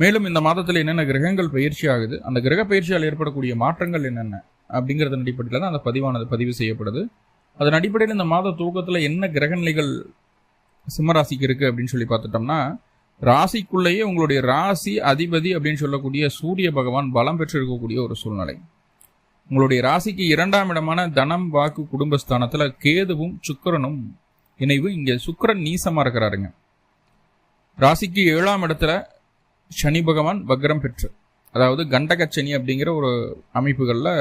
மேலும் இந்த மாதத்தில் என்னென்ன கிரகங்கள் பயிற்சி ஆகுது அந்த கிரக பயிற்சியால் ஏற்படக்கூடிய மாற்றங்கள் என்னென்ன அப்படிங்கிறதன் அடிப்படையில் தான் அந்த பதிவானது பதிவு செய்யப்படுது. அதன் அடிப்படையில் இந்த மாத தூக்கத்தில் என்ன கிரக நிலைகள் சிம்மராசிக்கு இருக்குது அப்படின்னு சொல்லி பார்த்துட்டோம்னா ராசிக்குள்ளேயே உங்களுடைய ராசி அதிபதி அப்படின்னு சொல்லக்கூடிய சூரிய பகவான் பலம் பெற்றிருக்கக்கூடிய ஒரு சூழ்நிலை. உங்களுடைய ராசிக்கு இரண்டாம் இடமான தனம் வாக்கு குடும்பஸ்தானத்தில் கேதுவும் சுக்கரனும் இணைவு. இங்கே சுக்கரன் நீசமாக இருக்கிறாருங்க. ராசிக்கு ஏழாம் இடத்துல சனி பகவான் வக்ரம் பெற்று அதாவது கண்டக சனி அப்படிங்கிற ஒரு அமைப்புகளில்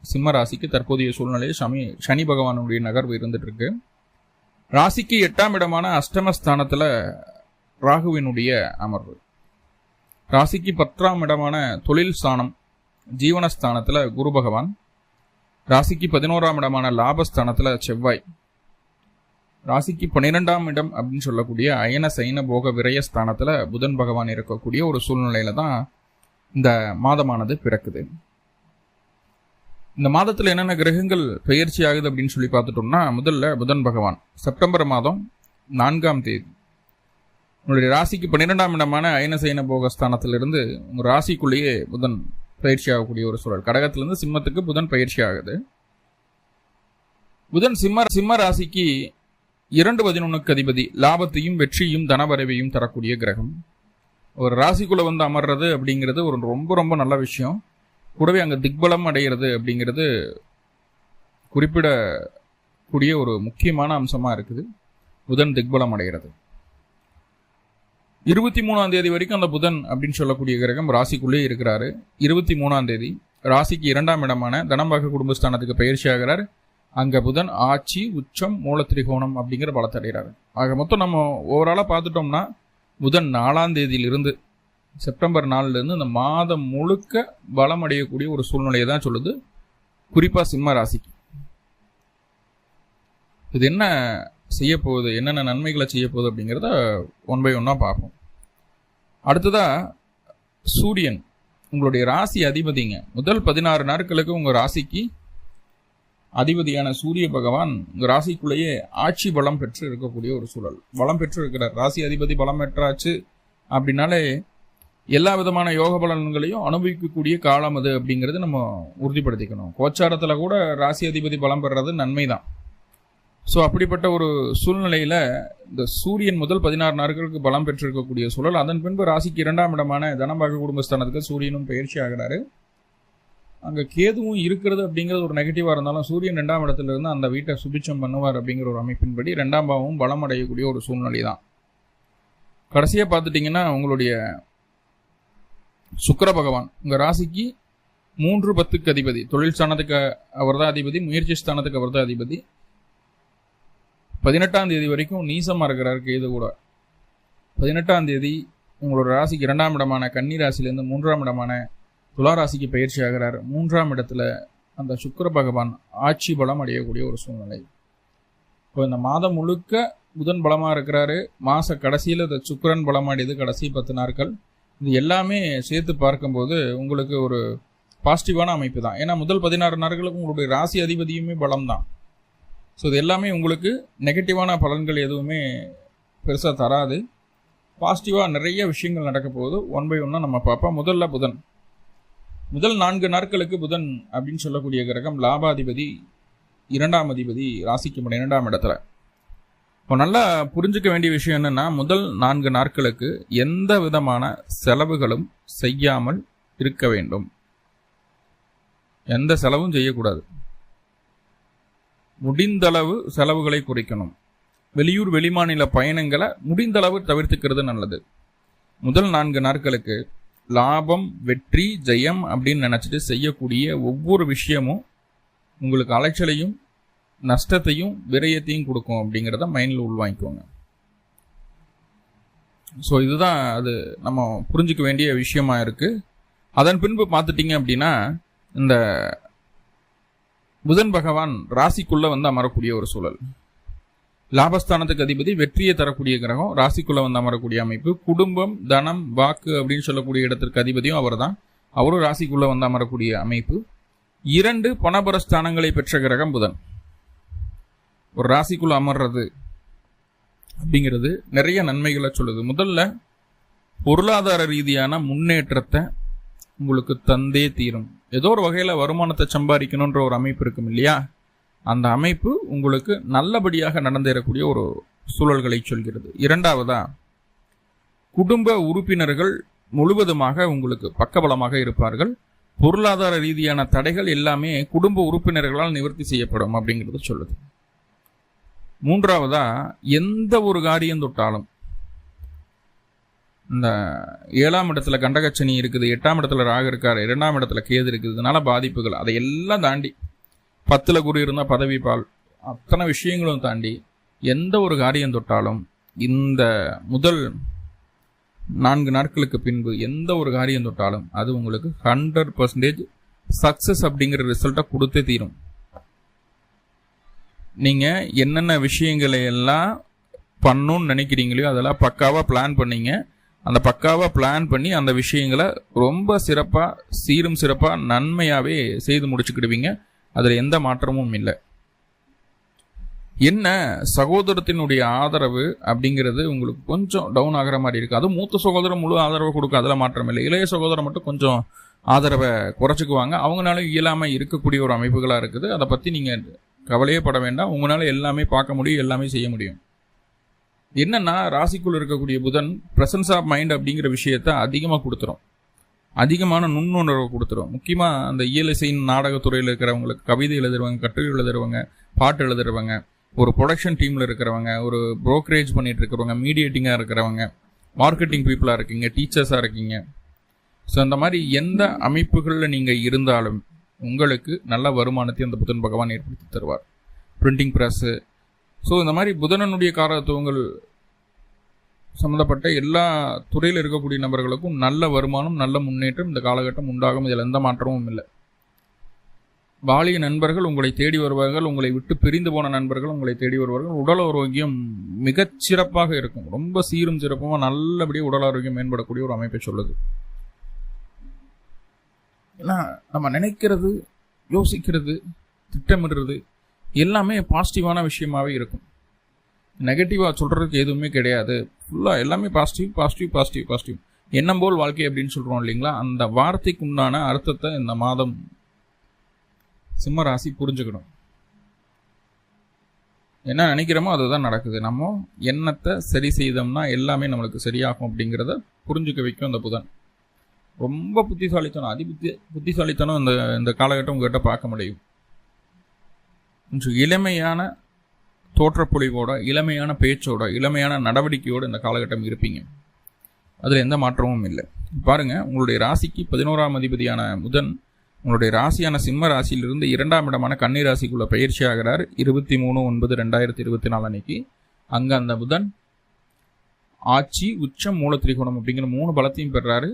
சிம்ம ராசிக்கு தற்போதைய சூழ்நிலையில் சமி சனி பகவானுடைய நகர்வு இருந்துட்டு இருக்கு ராசிக்கு எட்டாம் இடமான அஷ்டமஸ்தானத்தில் ராகுவினுடைய அமர்வு. ராசிக்கு பத்தாம் இடமான தொழில் ஸ்தானம் ஜீவனஸ்தானத்தில் குரு பகவான். ராசிக்கு பதினோராம் இடமான லாபஸ்தானத்தில் செவ்வாய். ராசிக்கு பன்னிரெண்டாம் இடம் அப்படின்னு சொல்லக்கூடிய அயன சைன போக விரய ஸ்தானத்தில் புதன் பகவான் இருக்கக்கூடிய ஒரு சூழ்நிலையில தான் இந்த மாதமானது பிறக்குது. இந்த மாதத்தில் என்னென்ன கிரகங்கள் பயிற்சி ஆகுது அப்படின்னு சொல்லி பார்த்துட்டோம்னா முதல்ல புதன் பகவான். செப்டம்பர் மாதம் நான்காம் தேதி. உங்களுடைய ராசிக்கு பன்னிரெண்டாம் இடமான அயனசைன போகஸ்தானத்திலிருந்து உங்கள் ராசிக்குள்ளேயே புதன் பயிற்சி ஆகக்கூடிய ஒரு சூழல். கடகத்திலிருந்து சிம்மத்துக்கு புதன் பயிற்சி ஆகுது. புதன் சிம்ம சிம்ம ராசிக்கு இரண்டு பதினொன்னுக்கு அதிபதி லாபத்தையும் வெற்றியும் தனவரவையும் தரக்கூடிய கிரகம். ஒரு ராசிக்குள்ளே வந்து அமர்றது அப்படிங்கிறது ஒரு ரொம்ப ரொம்ப நல்ல விஷயம். கூடவே அங்கே திக்பலம் அடைகிறது அப்படிங்கிறது குறிப்பிடக்கூடிய ஒரு முக்கியமான அம்சமாக இருக்குது. புதன் திக்பலம் அடைகிறது இருபத்தி மூணாம் தேதி வரைக்கும் அந்த புதன் அப்படின்னு சொல்லக்கூடிய கிரகம் ராசிக்குள்ளே இருக்கிறாரு. இருபத்தி மூணாம் தேதி ராசிக்கு இரண்டாம் இடமான தனம்பாக குடும்பஸ்தானத்துக்கு பயிற்சி ஆகிறார் அங்க புதன் ஆட்சி உச்சம் மூலத்திரிகோணம் அப்படிங்கிற பலத்தை அடைகிறாரு. ஆக மொத்தம் நம்ம ஓவராலாக பார்த்துட்டோம்னா புதன் நாலாம் தேதியிலிருந்து செப்டம்பர் நாலுலேருந்து இந்த மாதம் முழுக்க பலம் அடையக்கூடிய ஒரு சூழ்நிலையை தான் சொல்லுது. குறிப்பாக சிம்ம ராசிக்கு. இது என்ன செய்ய போகுது என்னென்ன நன்மைகளை செய்ய போகுது அப்படிங்கிறத ஒன் பை ஒன்னாக பார்ப்போம். அடுத்ததா சூரியன். உங்களுடைய ராசி அதிபதிங்க. முதல் பதினாறு நாட்களுக்கு உங்கள் ராசிக்கு அதிபதியான சூரிய பகவான் ராசிக்குள்ளேயே ஆட்சி பலம் பெற்று இருக்கக்கூடிய ஒரு சூழல். பலம் பெற்று இருக்கிறார் ராசி அதிபதி பலம் பெற்றாச்சு அப்படின்னாலே எல்லா விதமான யோக பலன்களையும் அனுபவிக்கக்கூடிய காலம் அது அப்படிங்கிறது நம்ம உறுதிப்படுத்திக்கணும். கோச்சாரத்தில் கூட ராசி அதிபதி பலம் பெறுறது நன்மை தான் ஸோ அப்படிப்பட்ட ஒரு சூழ்நிலையில் இந்த சூரியன் முதல் பதினாறு நாட்களுக்கு பலம் பெற்றிருக்கக்கூடிய சூழல் அதன் பின்பு ராசிக்கு இரண்டாம் இடமான தனபாக குடும்பஸ்தானத்துக்கு சூரியனும் பயிற்சி ஆகிறாரு. அங்கே கேதுவும் இருக்கிறது அப்படிங்கிறது ஒரு நெகட்டிவாக இருந்தாலும் சூரியன் ரெண்டாம் இடத்துல இருந்து அந்த வீட்டை சுபிச்சம் பண்ணுவார் அப்படிங்கிற ஒரு அமைப்பின்படி ரெண்டாம் பாவமும் பலம் அடையக்கூடிய ஒரு சூழ்நிலை தான் கடைசியாக பார்த்துட்டிங்கன்னா உங்களுடைய சுக்கர பகவான் உங்கள் ராசிக்கு மூன்று பத்துக்கு அதிபதி தொழில் ஸ்தானத்துக்கு அவர் தான் அதிபதி முயற்சி ஸ்தானத்துக்கு அவர் தான் அதிபதி பதினெட்டாம் தேதி வரைக்கும் நீசமாக இருக்கிறார் கேது கூட. பதினெட்டாம் தேதி உங்களோட ராசிக்கு இரண்டாம் இடமான கன்னி ராசிலேருந்து மூன்றாம் இடமான துளாராசிக்கு பயிற்சி ஆகிறார். மூன்றாம் இடத்துல அந்த சுக்கர பகவான் ஆட்சி பலம் அடையக்கூடிய ஒரு சூழ்நிலை. இப்போ இந்த மாதம் முழுக்க புதன் பலமாக இருக்கிறாரு. மாத கடைசியில் இந்த சுக்கரன் பலமாடியது கடைசி பத்து நாட்கள். இது எல்லாமே சேர்த்து பார்க்கும்போது உங்களுக்கு ஒரு பாசிட்டிவான அமைப்பு தான். ஏன்னா முதல் பதினாறு நாட்களுக்கு உங்களுடைய ராசி அதிபதியுமே பலம் தான் ஸோ இது எல்லாமே உங்களுக்கு நெகட்டிவான பலன்கள் எதுவுமே பெருசாக தராது. பாசிட்டிவாக நிறைய விஷயங்கள் நடக்க போகுது. ஒன் பை ஒன்னாக நம்ம பார்ப்போம். முதல்ல புதன். முதல் நான்கு நாட்களுக்கு புதன் அப்படின்னு சொல்லக்கூடிய கிரகம் லாபாதிபதி இரண்டாம் அதிபதி ராசிக்கு இரண்டாம் இடத்துல. இப்போ நல்லா புரிஞ்சுக்க வேண்டிய விஷயம் என்னன்னா முதல் நான்கு நாட்களுக்கு எந்த விதமான செலவுகளும் செய்யாமல் இருக்க வேண்டும். எந்த செலவும் செய்யக்கூடாது. முடிந்தளவு செலவுகளை குறைக்கணும். வெளியூர் வெளிமாநில பயணங்களை முடிந்தளவு தவிர்த்துக்கிறது நல்லது. முதல் நான்கு நாட்களுக்கு லாபம் வெற்றி ஜெயம் அப்படின்னு நினச்சிட்டு செய்யக்கூடிய ஒவ்வொரு விஷயமும் உங்களுக்கு அலைச்சலையும் நஷ்டத்தையும் விரயத்தையும் கொடுக்கும் அப்படிங்கிறத மைண்டில் உள்வாங்கிக்கோங்க. ஸோ இதுதான் அது நம்ம புரிஞ்சுக்க வேண்டிய விஷயமா இருக்குது அதன் பின்பு பார்த்துட்டிங்க அப்படின்னா இந்த புதன் பகவான் ராசிக்குள்ளே வந்து அமரக்கூடிய ஒரு சூழல். லாபஸ்தானத்துக்கு அதிபதி வெற்றியை தரக்கூடிய கிரகம் ராசிக்குள்ள வந்து அமரக்கூடிய அமைப்பு குடும்பம் தனம் வாக்கு அப்படின்னு சொல்லக்கூடிய இடத்திற்கு அதிபதியும் அவர் தான் அவரும் ராசிக்குள்ள வந்து அமரக்கூடிய அமைப்பு. இரண்டு பணபரஸ்தானங்களை பெற்ற கிரகம் புதன். ஒரு ராசிக்குள்ள அமர்றது அப்படிங்கிறது நிறைய நன்மைகளை சொல்லுது. முதல்ல பொருளாதார ரீதியான முன்னேற்றத்தை உங்களுக்கு தந்தே தீரும். ஏதோ ஒரு வகையில் வருமானத்தை சம்பாதிக்கணுன்ற ஒரு அமைப்பு இருக்கும் இல்லையா? அந்த அமைப்பு உங்களுக்கு நல்லபடியாக நடந்தேறக்கூடிய ஒரு சூழல்களை சொல்கிறது. இரண்டாவதா குடும்ப உறுப்பினர்கள் முழுவதுமாக உங்களுக்கு பக்கபலமாக இருப்பார்கள். பொருளாதார ரீதியான தடைகள் எல்லாமே குடும்ப உறுப்பினர்களால் நிவர்த்தி செய்யப்படும் அப்படிங்கிறது சொல்லுது. மூன்றாவதா எந்த ஒரு காரியம் தொட்டாலும் இந்த ஏழாம் இடத்துல கண்டகச்சனி இருக்குது எட்டாம் இடத்துல ராக இருக்காரு இரண்டாம் இடத்துல கேது இருக்குது இதனால பாதிப்புகள் அதை எல்லாம் தாண்டி பத்தில் குரு இருந்தால் பதவி பால். அத்தனை விஷயங்களும் தாண்டி எந்த ஒரு காரியம் தொட்டாலும் இந்த முதல் நான்கு நாட்களுக்கு பின்பு எந்த ஒரு காரியம் தொட்டாலும் அது உங்களுக்கு ஹண்ட்ரட் பர்சன்டேஜ் சக்ஸஸ் அப்படிங்கிற ரிசல்ட்டை கொடுத்தே தீரும். நீங்கள் என்னென்ன விஷயங்களை எல்லாம் பண்ணணும்னு நினைக்கிறீங்களோ அதெல்லாம் பக்காவாக பிளான் பண்ணீங்க. அந்த பக்காவாக பிளான் பண்ணி அந்த விஷயங்களை ரொம்ப சிறப்பாக சீரும் சிறப்பாக நன்மையாகவே செய்து முடிச்சுக்கிடுவீங்க. அதில் எந்த மாற்றமும் இல்லை. என்ன சகோதரத்தினுடைய ஆதரவு அப்படிங்கிறது உங்களுக்கு கொஞ்சம் டவுன் ஆகிற மாதிரி இருக்குது அதுவும் மூத்த சகோதரம் முழு ஆதரவு கொடுக்க அதில் மாற்றம் இல்லை. இளைய சகோதரம் மட்டும் கொஞ்சம் ஆதரவை குறைச்சிக்குவாங்க. அவங்களால இயலாமல் இருக்கக்கூடிய ஒரு அமைப்புகளாக இருக்குது. அதை பற்றி நீங்கள் கவலையே பட வேண்டாம். உங்களால் எல்லாமே பார்க்க முடியும் எல்லாமே செய்ய முடியும். என்னென்னா ராசிக்குள் இருக்கக்கூடிய புதன் ப்ரெசன்ஸ் ஆஃப் மைண்ட் அப்படிங்கிற விஷயத்த அதிகமாக கொடுத்துரும். அதிகமான நுண்ணுணர்வை கொடுத்துரும். முக்கியமாக அந்த இயலிசை நாடகத்துறையில் இருக்கிறவங்களுக்கு கவிதை எழுதுறவங்க கட்டுரை எழுதுறவங்க பாட்டு எழுதுறவங்க ஒரு ப்ரொடக்ஷன் டீமில் இருக்கிறவங்க ஒரு ப்ரோக்கரேஜ் பண்ணிட்டு இருக்கிறவங்க மீடியேட்டிங்காக இருக்கிறவங்க மார்க்கெட்டிங் பீப்புளாக இருக்கீங்க டீச்சர்ஸாக இருக்கீங்க. ஸோ அந்த மாதிரி எந்த அமைப்புகளில் நீங்கள் இருந்தாலும் உங்களுக்கு நல்ல வருமானத்தை அந்த புதன் பகவான் ஏற்படுத்தி தருவார். பிரிண்டிங் ப்ரெஸ்ஸு ஸோ இந்த மாதிரி புதனனுடைய காரத்துவங்கள் சம்மந்தப்பட்ட எல்லா துறையில் இருக்கக்கூடிய நபர்களுக்கும் நல்ல வருமானம் நல்ல முன்னேற்றம் இந்த காலகட்டம் உண்டாகும். இதில் எந்த மாற்றமும் இல்லை. பாலிய நண்பர்கள் உங்களை தேடி வருவார்கள் உங்களை விட்டு பிரிந்து போன நண்பர்கள் உங்களை தேடி வருவார்கள். உடல் ஆரோக்கியம் மிகச் சிறப்பாக இருக்கும். ரொம்ப சீரும் சிறப்புமாக நல்லபடியாக உடல் ஆரோக்கியம் மேம்படக்கூடிய ஒரு அமைப்பை சொல்லுது. ஏன்னா நம்ம நினைக்கிறது யோசிக்கிறது திட்டமிடுறது எல்லாமே பாசிட்டிவான விஷயமாகவே இருக்கும். நெகட்டிவாக சொல்கிறதுக்கு எதுவுமே கிடையாது. ஃபுல்லாக எல்லாமே பாசிட்டிவ் பாசிட்டிவ் பாசிட்டிவ் பாசிட்டிவ் எண்ணம் போல் வாழ்க்கை அப்படின்னு சொல்கிறோம் இல்லைங்களா? அந்த வார்த்தைக்கு உண்டான அர்த்தத்தை இந்த மாதம் சிம்ம ராசி புரிஞ்சுக்கணும். என்ன நினைக்கிறோமோ அதுதான் நடக்குது. நம்ம எண்ணத்தை சரி செய்தோம்னா எல்லாமே நம்மளுக்கு சரியாகும் அப்படிங்கிறத புரிஞ்சுக்க வைக்கும் அந்த புதன். ரொம்ப புத்திசாலித்தனம் அதி புத்தி புத்திசாலித்தனம் இந்த இந்த காலகட்டம் உங்ககிட்ட பார்க்க முடியும். கொஞ்சம் இளமையான தோற்றப்பொழிவோட இளமையான பேச்சோட இளமையான நடவடிக்கையோடு இந்த காலகட்டம் இருப்பீங்க. அதில் எந்த மாற்றமும் இல்லை. பாருங்கள் உங்களுடைய ராசிக்கு பதினோராம் அதிபதியான முதன் உங்களுடைய ராசியான சிம்ம ராசியிலிருந்து இரண்டாம் இடமான கன்னி ராசிக்குள்ள பயிற்சி ஆகிறார். இருபத்தி மூணு ஒன்பது ரெண்டாயிரத்தி இருபத்தி நாலு அன்னைக்கு. அங்கே அந்த புதன் ஆட்சி உச்சம் மூல திரிகோணம் அப்படிங்கிற மூணு பலத்தையும் பெறாரு.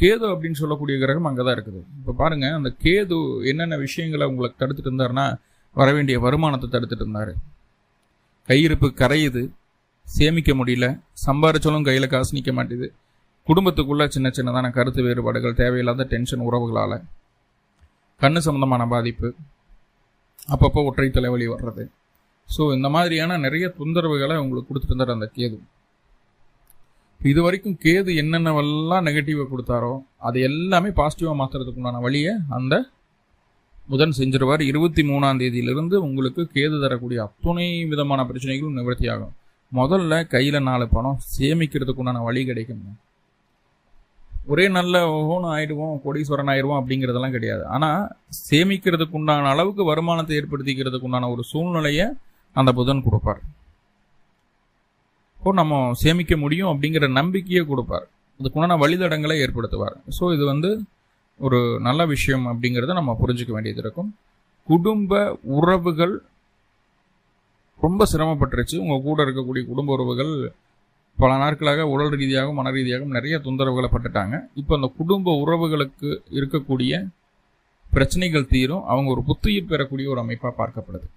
கேது அப்படின்னு சொல்லக்கூடிய கிரகம் அங்கே தான் இருக்குது. இப்போ பாருங்கள் அந்த கேது என்னென்ன விஷயங்களை உங்களுக்கு தடுத்துட்டு இருந்தாருன்னா வர வேண்டிய வருமானத்தை தடுத்துட்டு இருந்தார். கையிருப்பு கரையுது சேமிக்க முடியல சம்பாரிச்சாலும் கையில் காசு நிற்க மாட்டேது. குடும்பத்துக்குள்ளே சின்ன சின்னதான கருத்து வேறுபாடுகள் தேவையில்லாத டென்ஷன் உறவுகளால். கண்ணு சம்மந்தமான பாதிப்பு. அப்பப்போ ஒற்றை தலைவலி வர்றது. ஸோ இந்த மாதிரியான நிறைய தொந்தரவுகளை உங்களுக்கு கொடுத்துட்டு அந்த கேது. இது வரைக்கும் கேது என்னென்னவெல்லாம் நெகட்டிவை கொடுத்தாரோ அது எல்லாமே பாசிட்டிவாக மாற்றுறதுக்கு உண்டான வழியை அந்த புதன் செஞ்சிருவார். இருபத்தி மூணாம் தேதியிலிருந்து உங்களுக்கு கேது தரக்கூடிய அத்துணை விதமான பிரச்சனைகளும் நிவர்த்தி ஆகும் முதல்ல கையில் நாலு பணம் சேமிக்கிறதுக்கு உண்டான வழி கிடைக்கும். ஒரே நல்ல ஓகோன்னு ஆயிடுவோம் கோடீஸ்வரன் ஆயிடுவோம் அப்படிங்கிறதெல்லாம் கிடையாது. ஆனால் சேமிக்கிறதுக்கு உண்டான அளவுக்கு வருமானத்தை ஏற்படுத்திக்கிறதுக்கு உண்டான ஒரு சூழ்நிலையை அந்த புதன் கொடுப்பார். இப்போ நம்ம சேமிக்க முடியும் அப்படிங்கிற நம்பிக்கையை கொடுப்பார். அதுக்குண்டான வழிதடங்களை ஏற்படுத்துவார். ஸோ இது வந்து ஒரு நல்ல விஷயம் அப்படிங்கிறத நம்ம புரிஞ்சுக்க வேண்டியது இருக்கும். குடும்ப உறவுகள் ரொம்ப சிரமப்பட்டுருச்சு. உங்கள் கூட இருக்கக்கூடிய குடும்ப உறவுகள் பல நாட்களாக உடல் ரீதியாகவும் மன ரீதியாகவும் நிறைய தொந்தரவுகளை பட்டுட்டாங்க. இப்போ அந்த குடும்ப உறவுகளுக்கு இருக்கக்கூடிய பிரச்சனைகள் தீரும். அவங்க ஒரு புத்துயிர் பெறக்கூடிய ஒரு அமைப்பாக பார்க்கப்படுது.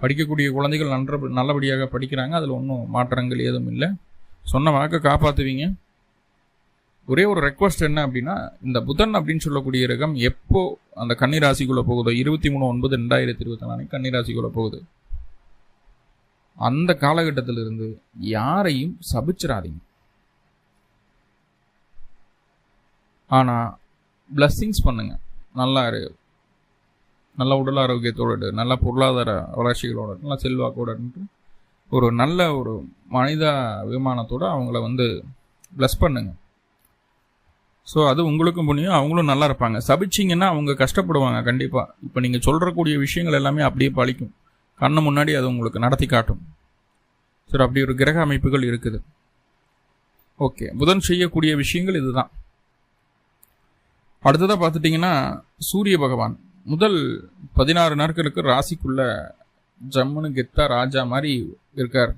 படிக்கக்கூடிய குழந்தைகள் நன்ற நல்லபடியாக படிக்கிறாங்க. அதில் ஒன்றும் மாற்றங்கள் ஏதும் இல்லை. சொன்ன வாக்கை காப்பாற்றுவீங்க ஒரே ஒரு ரெக்வஸ்ட் என்ன அப்படின்னா இந்த புதன் அப்படின்னு சொல்லக்கூடிய ரகம் எப்போ அந்த கன்னிராசிக்குள்ளே போகுதோ இருபத்தி மூணு ஒன்பது ரெண்டாயிரத்தி இருபத்தி நாலு கன்னிராசிக்குள்ளே போகுது. அந்த காலகட்டத்திலிருந்து யாரையும் சபிச்சிடாதீங்க ஆனால் பிளஸ்ஸிங்ஸ் பண்ணுங்க. நல்லா இரு. நல்ல உடல் ஆரோக்கியத்தோடு நல்ல பொருளாதார வளர்ச்சிகளோட நல்ல செல்வாக்கோட ஒரு நல்ல ஒரு மனித விமானத்தோட அவங்கள வந்து ப்ளஸ் பண்ணுங்கள் ஸோ அது உங்களுக்கும் புண்ணியம் அவங்களும் நல்லா இருப்பாங்க. சபிச்சிங்கன்னா அவங்க கஷ்டப்படுவாங்க கண்டிப்பாக இப்போ நீங்கள் சொல்கிறக்கூடிய விஷயங்கள் எல்லாமே அப்படியே பழிக்கும். கண்ணு முன்னாடி அது உங்களுக்கு நடத்தி காட்டும். சரி அப்படி ஒரு கிரக அமைப்புகள் இருக்குது. ஓகே புதன் செய்யக்கூடிய விஷயங்கள் இதுதான். அடுத்ததாக பார்த்துட்டிங்கன்னா சூரிய பகவான். முதல் பதினாறு நாட்களுக்கு ராசிக்குள்ள ஜம்முன்னு கெத்தா ராஜா மாதிரி இருக்கார்.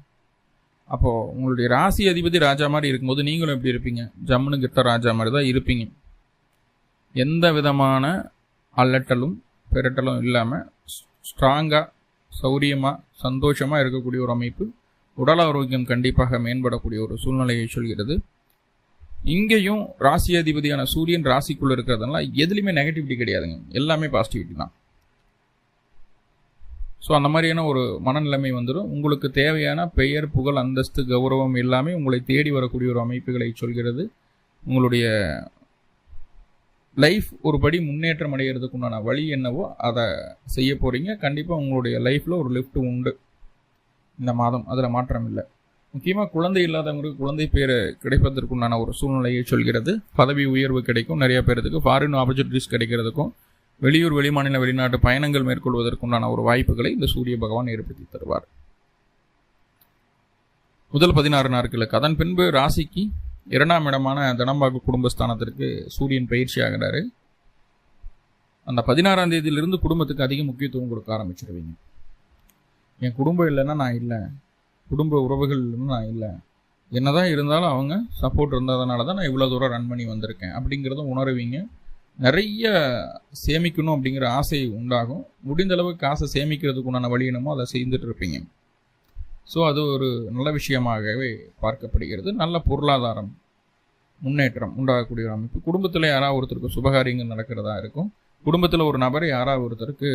அப்போ உங்களுடைய ராசி அதிபதி ராஜா மாதிரி இருக்கும்போது நீங்களும் எப்படி இருப்பீங்க? ஜம்முன்னு கிட்ட ராஜா மாதிரி தான் இருப்பீங்க. எந்த விதமான அல்லட்டலும் பெரட்டலும் இல்லாமல் ஸ்ட்ராங்காக சௌரியமாக சந்தோஷமாக இருக்கக்கூடிய ஒரு அமைப்பு உடல் ஆரோக்கியம் கண்டிப்பாக மேம்படக்கூடிய ஒரு சூழ்நிலையை சொல்கிறது. இங்கேயும் ராசி அதிபதியான சூரியன் ராசிக்குள்ளே இருக்கிறதுனால எதுலேயுமே நெகட்டிவிட்டி கிடையாதுங்க. எல்லாமே பாசிட்டிவிட்டி தான். ஸோ அந்த மாதிரியான ஒரு மனநிலைமை வந்துடும் உங்களுக்கு தேவையான பெயர் புகழ் அந்தஸ்து கௌரவம் எல்லாமே உங்களை தேடி வரக்கூடிய ஒரு அமைப்புகளை சொல்கிறது. உங்களுடைய லைஃப் ஒரு படி முன்னேற்றம் அடைகிறதுக்கு உண்டான வழி என்னவோ அதை செய்ய போகிறீங்க கண்டிப்பாக உங்களுடைய லைஃப்பில் ஒரு லிஃப்ட் உண்டு. இந்த மாதம் அதில் மாற்றம் இல்லை. முக்கியமாக குழந்தை இல்லாதவங்களுக்கு குழந்தை பேர் கிடைப்பதற்குண்டான ஒரு சூழ்நிலையை சொல்கிறது. பதவி உயர்வு கிடைக்கும். நிறைய பேர்த்துக்கு ஃபாரின் ஆப்பர்ச்சுனிட்டிஸ் கிடைக்கிறதுக்கும் வெளியூர் வெளிமாநில வெளிநாட்டு பயணங்கள் மேற்கொள்வதற்குண்டான ஒரு வாய்ப்புகளை இந்த சூரிய பகவான் ஏற்படுத்தி தருவார். முதல் பதினாறு நாட்களுக்கு. அதன் பின்பு ராசிக்கு இரண்டாம் இடமான தனம்பாக்கு குடும்பஸ்தானத்திற்கு சூரியன் பயிற்சி ஆகிறாரு. அந்த பதினாறாம் தேதியிலிருந்து குடும்பத்துக்கு அதிக முக்கியத்துவம் கொடுக்க ஆரம்பிச்சிருவீங்க. என் குடும்பம் இல்லைன்னா நான் இல்லை. குடும்ப உறவுகள் இல்லைன்னா நான் இல்லை. என்னதான் இருந்தாலும் அவங்க சப்போர்ட் இருந்ததுனால தான் நான் இவ்வளோ தூரம் ரன் பண்ணி வந்திருக்கேன். அப்படிங்கிறத உணருவீங்க. நிறைய சேமிக்கணும் அப்படிங்கிற ஆசை உண்டாகும். முடிந்த அளவுக்கு காசை சேமிக்கிறதுக்கு உண்டான வழி என்னமோ அதை செய்துட்டு இருப்பீங்க. ஸோ அது ஒரு நல்ல விஷயமாகவே பார்க்கப்படுகிறது. நல்ல பொருளாதாரம் முன்னேற்றம் உண்டாகக்கூடிய ஒரு அமைப்பு. குடும்பத்தில் யாராவது ஒருத்தருக்கு சுபகாரியங்கள் நடக்கிறதா இருக்கும். குடும்பத்தில் ஒரு நபர் யாராவது ஒருத்தருக்கு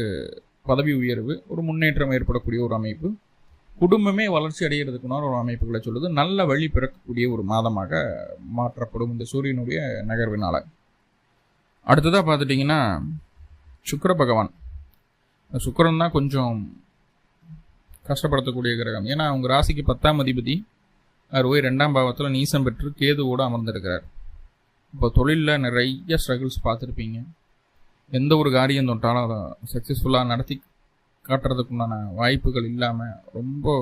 பதவி உயர்வு ஒரு முன்னேற்றம் ஏற்படக்கூடிய ஒரு அமைப்பு. குடும்பமே வளர்ச்சி அடைகிறதுக்குனால ஒரு அமைப்புகளை சொல்லுது. நல்ல வழி பிறக்கக்கூடிய ஒரு மாதமாக மாற்றப்படும் இந்த சூரியனுடைய நகர்வினால. அடுத்ததாக பார்த்துட்டிங்கன்னா சுக்கர பகவான். சுக்கரன் தான் கொஞ்சம் கஷ்டப்படுத்தக்கூடிய கிரகம். ஏன்னா அவங்க ராசிக்கு பத்தாம் அதிபதி அவர் போய் ரெண்டாம் பாவத்தில் நீசம் பெற்று கேதுவோடு அமர்ந்திருக்கிறார். இப்போ தொழிலில் நிறைய ஸ்ட்ரகிள்ஸ் பார்த்துருப்பீங்க. எந்த ஒரு காரியம் தொட்டாலும் அதை சக்ஸஸ்ஃபுல்லாக நடத்தி காட்டுறதுக்குண்டான வாய்ப்புகள் இல்லாமல் ரொம்ப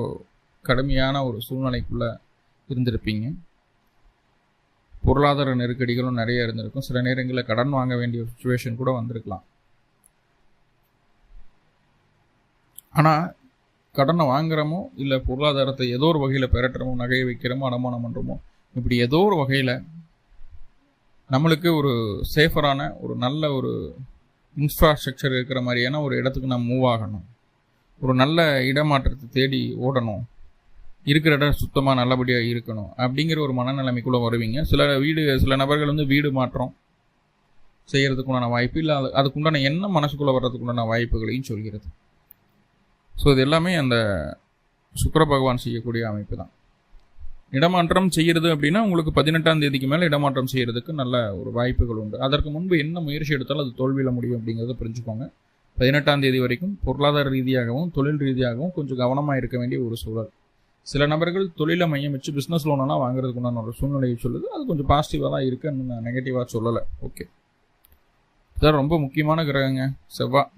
கடுமையான ஒரு சூழ்நிலைக்குள்ளே இருந்திருப்பீங்க. பொருளாதார நெருக்கடிகளும் நிறைய இருந்திருக்கும். சில நேரங்களில் கடன் வாங்க வேண்டிய சுச்சுவேஷன் கூட வந்திருக்கலாம். ஆனால் கடனை வாங்குறோமோ இல்லை பொருளாதாரத்தை ஏதோ ஒரு வகையில் பெறட்டுறமோ நகையை வைக்கிறோமோ அடமானம் பண்ணுறோமோ இப்படி ஏதோ ஒரு வகையில் நம்மளுக்கு ஒரு சேஃபரான ஒரு நல்ல ஒரு இன்ஃப்ராஸ்ட்ரக்சர் இருக்கிற மாதிரியான ஒரு இடத்துக்கு நம்ம மூவ் ஆகணும். ஒரு நல்ல இடமாற்றத்தை தேடி ஓடணும். இருக்கிற இடம் சுத்தமாக நல்லபடியாக இருக்கணும். அப்படிங்கிற ஒரு மனநிலைமைக்குள்ளே வருவீங்க. சில வீடு சில நபர்கள் வந்து வீடு மாற்றம் செய்கிறதுக்குண்டான வாய்ப்பு இல்லை. அது அதுக்குண்டான என்ன மனசுக்குள்ளே வர்றதுக்குண்டான வாய்ப்புகளையும் சொல்கிறது. ஸோ இது எல்லாமே அந்த சுக்கர பகவான் செய்யக்கூடிய அமைப்பு தான். இடமாற்றம் செய்கிறது அப்படின்னா உங்களுக்கு பதினெட்டாம் தேதிக்கு மேலே இடமாற்றம் செய்கிறதுக்கு நல்ல ஒரு வாய்ப்புகள் உண்டு. அதற்கு முன்பு என்ன முயற்சி எடுத்தாலும் அது தோல்வியில் முடியும் அப்படிங்கிறத புரிஞ்சுக்கோங்க. பதினெட்டாம் தேதி வரைக்கும் பொருளாதார ரீதியாகவும் தொழில் ரீதியாகவும் கொஞ்சம் கவனமாக இருக்க வேண்டிய ஒரு சூழல். சில நபர்கள் தொழிலை மையம் வச்சு பிஸ்னஸ் லோனெல்லாம் வாங்குறதுக்குண்டான ஒரு சூழ்நிலையை சொல்லுது. அது கொஞ்சம் பாசிட்டிவாக தான் இருக்குன்னு நான் நெகட்டிவாக சொல்லலை. ஓகே இதான் ரொம்ப முக்கியமான கிரகங்க. செவ்வாய்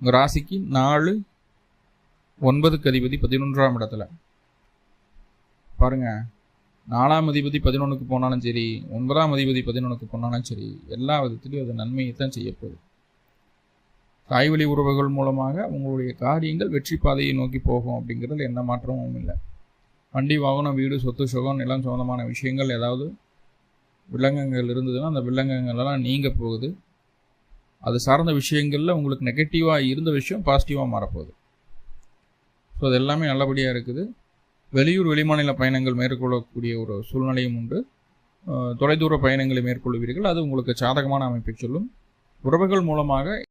உங்கள் ராசிக்கு நாலு ஒன்பதுக்கு அதிபதி பதினொன்றாம் இடத்துல. பாருங்கள் நாலாம் அதிபதி பதினொன்றுக்கு போனாலும் சரி ஒன்பதாம் அதிபதி பதினொன்றுக்கு போனாலும் சரி எல்லா விதத்துலேயும் அது நன்மையை தான் செய்யப்போகுது தாய்வழி உறவுகள் மூலமாக உங்களுடைய காரியங்கள் வெற்றி பாதையை நோக்கி போகும் அப்படிங்கிறதுல எந்த மாற்றமும் இல்லை. வண்டி வாகனம் வீடு சொத்து சுகம் நிலம் சொந்தமான விஷயங்கள் ஏதாவது வில்லங்கங்கள் இருந்ததுன்னா அந்த வில்லங்கங்கள் எல்லாம் நீங்க போகுது. அது சார்ந்த விஷயங்களில் உங்களுக்கு நெகட்டிவாக இருந்த விஷயம் பாசிட்டிவாக மாறப்போகுது. ஸோ அது எல்லாமே நல்லபடியாக இருக்குது. வெளியூர் வெளிமாநில பயணங்கள் மேற்கொள்ளக்கூடிய ஒரு சூழ்நிலையும் உண்டு. தொலைதூர பயணங்களை மேற்கொள்வீர்கள். அது உங்களுக்கு சாதகமான அமைப்பை சொல்லும். உறவுகள் மூலமாக